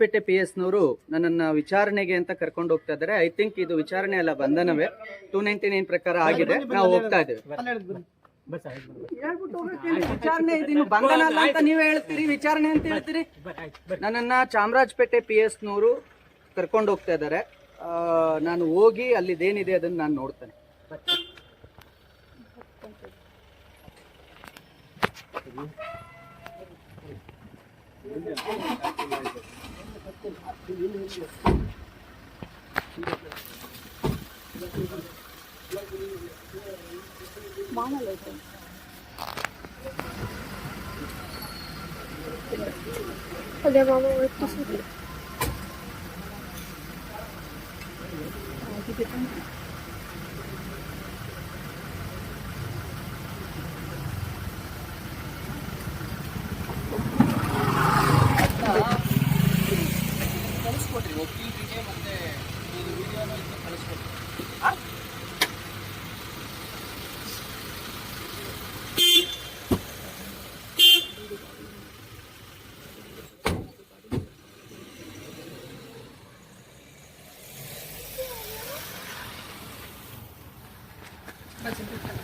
Chamarajpet P ಎಸ್ನವರು ನನ್ನನ್ನು ವಿಚಾರಣೆಗೆ ಅಂತ ಕರ್ಕೊಂಡು ಹೋಗ್ತಾ ಇದ್ದಾರೆ. ಐ ಥಿಂಕ್ ಇದು ವಿಚಾರಣೆ ಅಲ್ಲ ಬಂಧನವೇ. ಟೂ ನೈಂಟಿ ನೈನ್ ಪ್ರಕಾರ ಆಗಿದೆ. ನಾವು ಹೋಗ್ತಾ ಇದ್ದೇವೆ. ವಿಚಾರಣೆ ಬಂಧನ ಅಲ್ಲ ಅಂತ ನೀವೇ ಹೇಳ್ತೀರಿ ವಿಚಾರಣೆ ಅಂತ ಹೇಳ್ತೀರಿ? ನನ್ನನ್ನ ಚಾಮರಾಜಪೇಟೆ ಪಿ ಎಸ್ನವರು ಕರ್ಕೊಂಡು ಹೋಗ್ತಾ ಇದ್ದಾರೆ. ನಾನು ಹೋಗಿ ಅಲ್ಲಿದೇನಿದೆ ಅದನ್ನ ನಾನು ನೋಡ್ತೇನೆ. మామూలు అదే మామ వచ్చేసి रोटी दीजिए मुझे ये वीडियो में इसमें खर्च कर हाँ Спасибо.